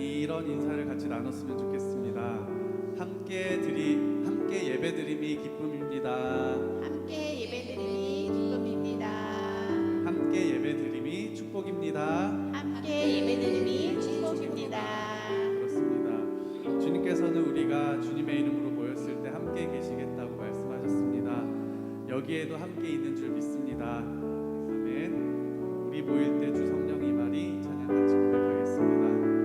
이런 인사를 같이 나눴으면 좋겠습니다. 함께 드리 함께 예배드림이 기쁨입니다. 함께 예배드림이 기쁨입니다. 함께 예배드림이 축복입니다. 함께 예배드림이 축복입니다. 그렇습니다. 주님께서는 우리가 주님의 이름으로 모였을 때 함께 계시겠다고 말씀하셨습니다. 여기에도 함께 있는 줄 믿습니다. 아멘. 우리 모일 때 주 성령이 말이 찬양 같이 고백하겠습니다.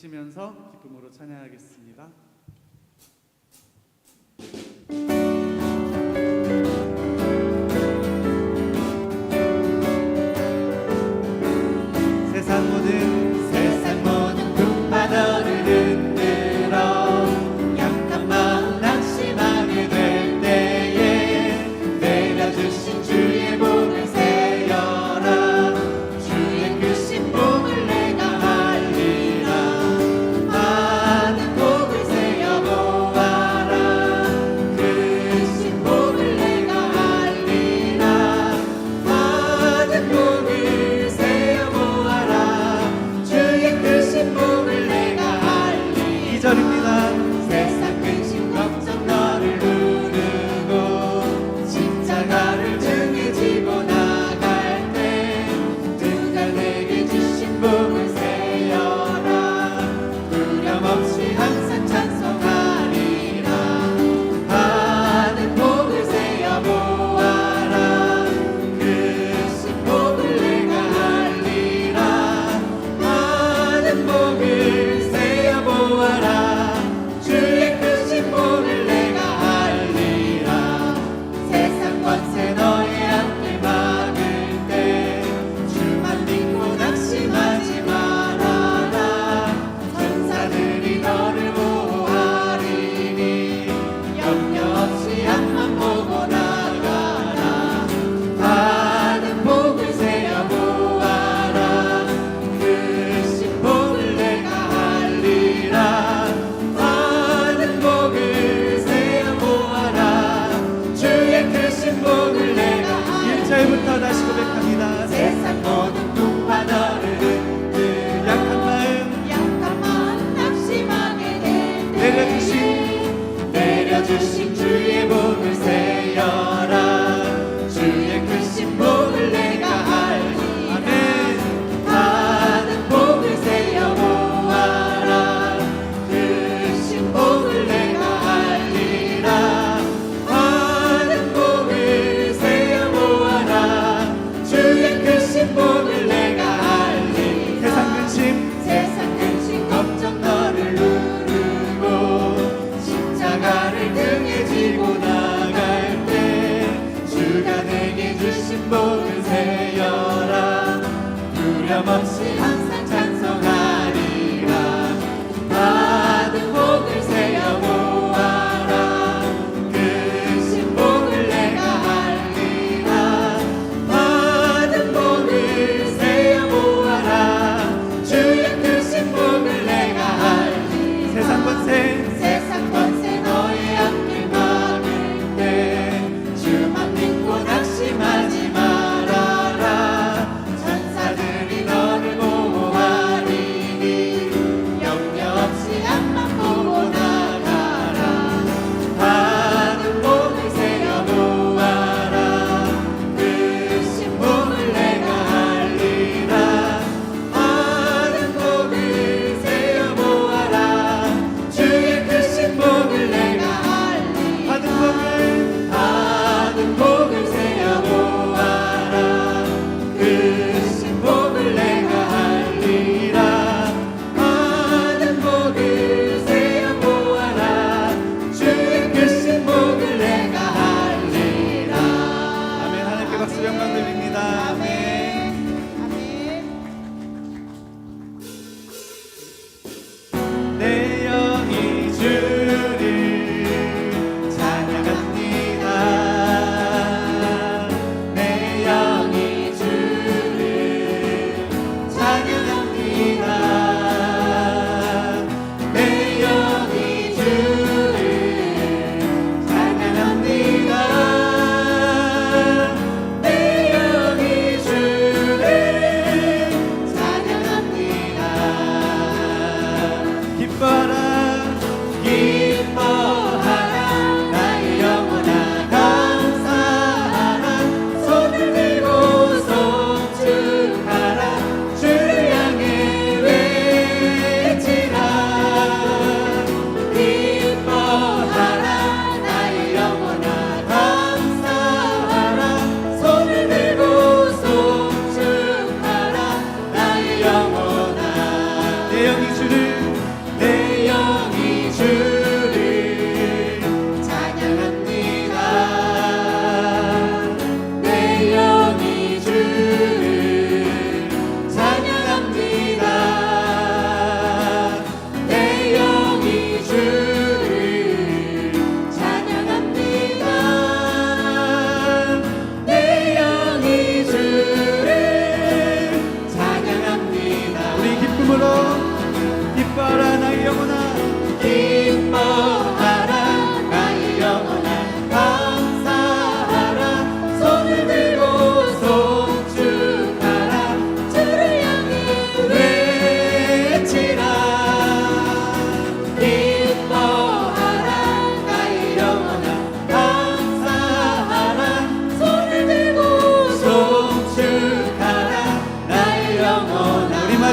치시면서 기쁨으로 찬양하겠습니다. we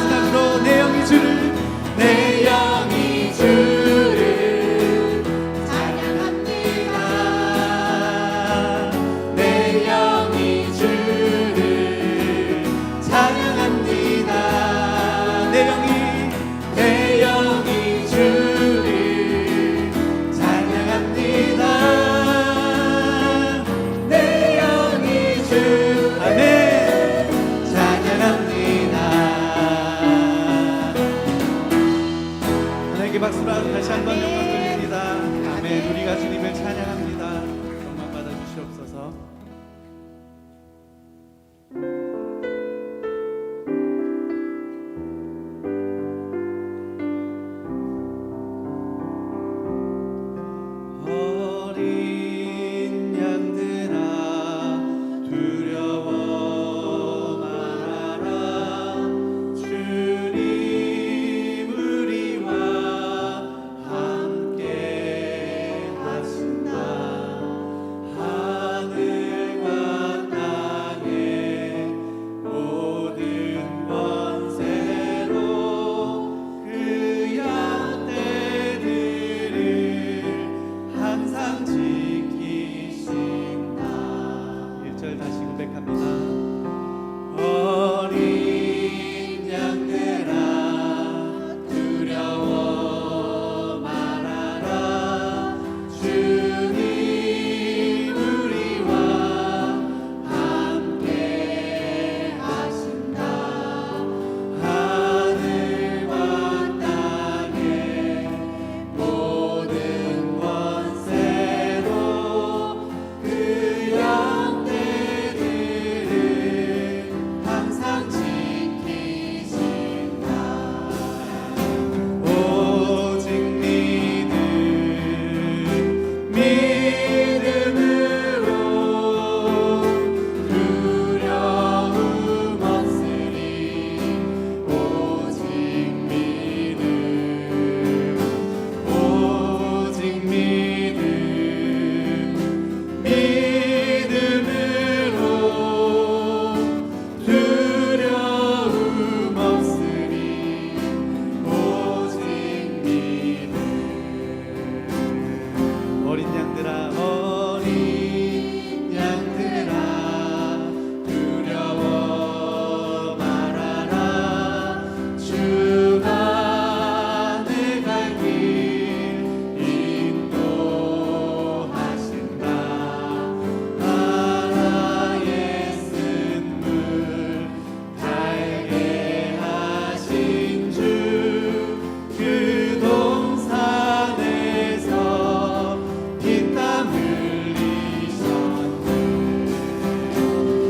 마지막으로 내 영이 주를 내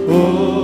我。